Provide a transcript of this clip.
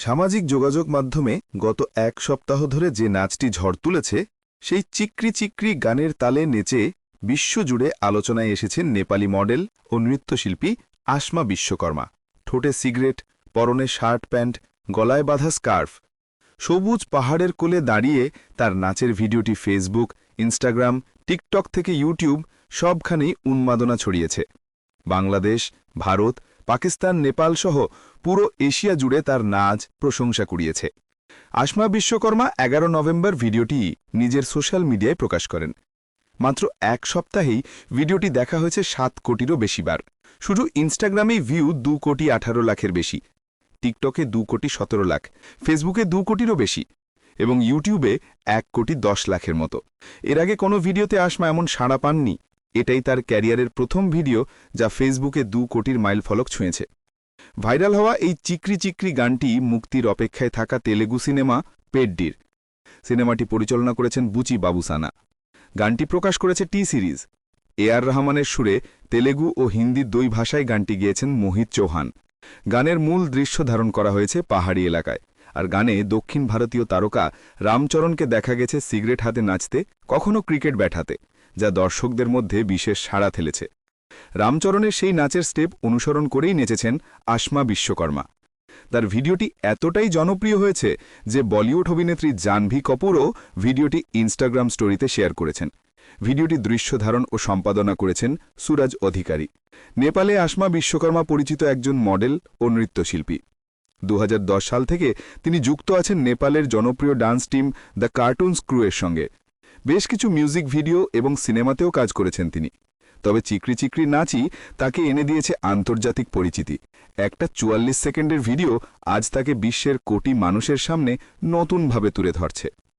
সামাজিক যোগাযোগ মাধ্যমে গত এক সপ্তাহ ধরে যে নাচটি ঝড় তুলেছে, সেই চিক্রি চিক্রি গানের তালে নেচে বিশ্বজুড়ে আলোচনায় এসেছেন নেপালি মডেল ও নৃত্যশিল্পী আসমা বিশ্বকর্মা। ঠোঁটে সিগারেট, পরনে শার্ট প্যান্ট, গলায় বাঁধা স্কার্ফ। সবুজ পাহাড়ের কোলে দাঁড়িয়ে তার নাচের ভিডিওটি ফেসবুক, ইনস্টাগ্রাম, টিকটক থেকে ইউটিউব সবখানেই উন্মাদনা ছড়িয়েছে। বাংলাদেশ, ভারত পাকিস্তান, নেপাল সহ পুরো এশিয়া জুড়ে তার নাচ প্রশংসা কুড়িয়েছে। আসমা বিশ্বকর্মা এগারো নভেম্বর ভিডিওটি নিজের সোশ্যাল মিডিয়ায় প্রকাশ করেন। মাত্র এক সপ্তাহেই ভিডিওটি দেখা হয়েছে সাত কোটিরও বেশি বার শুধু ইনস্টাগ্রামেই ভিউ দু কোটি আঠারো লাখের বেশি। টিকটকে দু কোটি সতেরো লাখ। ফেসবুকে দু কোটিরও বেশি। এবং ইউটিউবে এক কোটি দশ লাখের মতো। এর আগে কোনো ভিডিওতে আসমা এমন সাড়া পাননি। এটাই তার ক্যারিয়ারের প্রথম ভিডিও যা ফেসবুকে দু কোটির মাইল ফলক ছুঁয়েছে। ভাইরাল হওয়া এই চিক্রি চিক্রি গানটি মুক্তির অপেক্ষায় থাকা তেলেগু সিনেমা পেডডির। সিনেমাটি পরিচালনা করেছেন বুচি বাবুসানা। গানটি প্রকাশ করেছে টি সিরিজ। এ আর রহমানের সুরে তেলেগু ও হিন্দি দুই ভাষায় গানটি গিয়েছেন মোহিত চৌহান। গানের মূল দৃশ্য ধারণ করা হয়েছে পাহাড়ি এলাকায়। আর গানে দক্ষিণ ভারতীয় তারকা রামচরণকে দেখা গেছে সিগারেট হাতে নাচতে কখনও ক্রিকেট ব্যাট হাতে। যা দর্শকদের মধ্যে বিশেষ সাড়া ফেলেছে রামচরণের সেই নাচের স্টেপ অনুসরণ করেই নেচেছেন আসমা বিশ্বকর্মা। তার ভিডিওটি এতটাই জনপ্রিয় হয়েছে যে বলিউড অভিনেত্রী জাহ্নভী কপুরও ভিডিওটি ইনস্টাগ্রাম স্টোরিতে শেয়ার করেছেন। ভিডিওটি দৃশ্য ধারণ ও সম্পাদনা করেছেন সুরাজ অধিকারী। নেপালে আসমা বিশ্বকর্মা পরিচিত একজন মডেল ও নৃত্যশিল্পী। দু হাজার দশ সাল থেকে তিনি যুক্ত আছেন নেপালের জনপ্রিয় ডান্স টিম দ্য কার্টুনস ক্রুয়ের সঙ্গে। বেশ কিছু মিউজিক ভিডিও এবং সিনেমাতেও কাজ করেছেন তিনি। তবে চিকরি চিকরি নাচই তাকে এনে দিয়েছে আন্তর্জাতিক পরিচিতি। একটা চুয়াল্লিশ সেকেন্ডের ভিডিও আজ তাকে বিশ্বের কোটি মানুষের সামনে নতুনভাবে তুলে ধরছে।